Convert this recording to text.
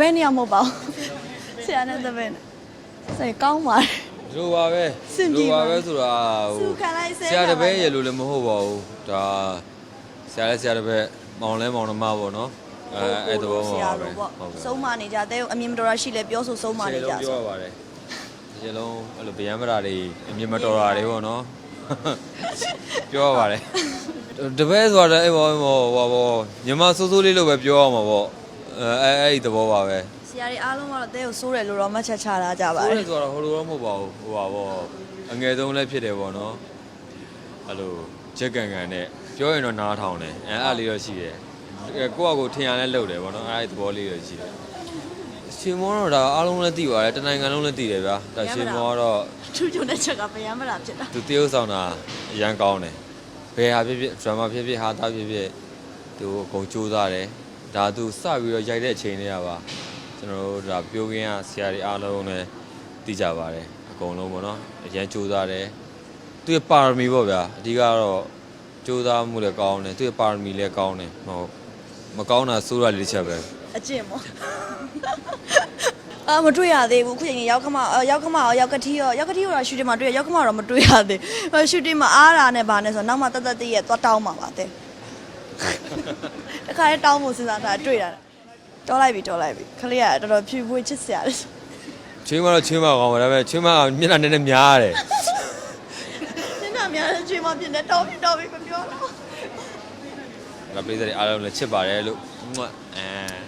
ဘယ်နေရာမဟုတ်ပါဘူးဆရာနဲ့တပည့်နဲ့စိတ်ကောင်းပါတယ် ဒီလိုပါပဲစင်ပြေဒီလိုပါပါပဲဆိုတာစုဟိုခံလိုက်ဆဲဆရာတပည့်ရလို့လည်းမဟုတ်ပါဘူးဒါဆရာလည်းဆရာတပည့်မောင်လဲမောင်နှမပေါ့နော်အဲအဲ့တော့ဆပါရာပဲတို့ပေါ့ဟုတ်ကဲ့ဆုံးမနေကြတဲ့အမြင်မတော်တာရှိလဲပြောဆိုဆုံးမနေကြခြေလုံးဆို ပြောရပါတယ်ခြေလုံးအဲ့လိုဗျမ်းမရာတွေအမြင်မတော်တာတွေပေါ့နော်ပြောရပါတယ်တပည့်ဆိုတာအဲ့ဘောဟိုဟိုဘောမြန်မာစိုးစိုးလေးလို့ပဲပြောရမှာပေါ့ အဲအဲ့အဲ့ဒီသဘောပါပဲဆရာတွေအားလုံးကတော့တဲကိုစိုးတယ်လို့တော့မှတ်ချက်ချတာကြပါဆိုးတတယ်ယ်ဆိုတော့ဟိုလိုတော့မဟုတ်ပါဘူးဟိုပါပေါ့အငယ်ဆုံးလည်းဖြစ်တယ်ပေါ့နော်အဲ့လိုချက်ကန်ကန်နဲ့ပြောရင်တော့နားထောင်တယ်အဲအဲ့လေးတော့ရှိတယ်အဲကိုယ့်အကိုထင်ရလဲလုပ်တယ်ပေါ့နော်အဲ့ဒီသဘောလေးတော့ရှိတယ်ရှင်မောတော့ဒါအားလုံးလည်းသိပါတယ်တနိုင်ငံလုံးလည်းသိတယ်ဗျာဒါရှင်မောကတော့ ထူးချွန်တဲ့ချက်ကဗျမ်းမတာဖြစ်တာသူတရုပ်ဆောင်တာအရန်ကောင်းတယ်ဘယ်ဟာဖြစ်ဖြစ် drama ဖြစ်ဖြစ်ဟာတာဖြစ်ဖြစ်သူအကုန်ကြိုးစားတယ် ဒါသူစပြီးတော့ရိုက်တဲ့အချိန်လေးကပါကျွန်တော်တို့ဒါပြိုးကင်းကဆရာတွေအားလုံးလည်းသိကြပါတယ်အကုန်လုံးပေါ့နော်အရန်ကြိုးစားတယ်သူရဲ့ပါရမီပေါ့ဗျာအဓိကတော့ကြိုးစားမှုလည်းကောင်းတယ်သူရဲ့ပါရမီလည်းကောင်းတယ်ဟုတ်မကောင်းတာစိုးရလေးတစ်ချက်ပဲအကျင့်ပေါ့အာမတွေ့ရသေးဘူးအခုချိန်ကြီးရောက်ခမအော်ရောက်ခမရောရောက်ကတိရောရောက်ကတိရောရှူတင်မှာတွေ့ရရောက်ခမတော့မတွေ့ရသေးဘူးရှူတင်မှာအားတာနဲ့ဗာနဲ့ဆိုတော့နောက်မှတသက်တည်းရဲ့သွားတောင်းမှာပါတဲ့ တခါလေးတောင်းဖို့စဉ်းစားတာတွေ့တာတောလိုက်ပြီတောလိုက်ပြီခလေးကတော်တော်ဖြူဖွေးချစ်စရာလေချင်းမတော့ချင်းမကောင်းပါဒါပေမဲ့ချင်းမကမျက်နှာနည်းနည်းများတယ်နင်နာများတဲ့ချိန်မှပြင်နေတောင်းပြီတောင်းပြီမပြောတော့ဒါပြည်သက်တွေအားလုံးလည်းချစ်ပါတယ်လို့မွတ်အဲ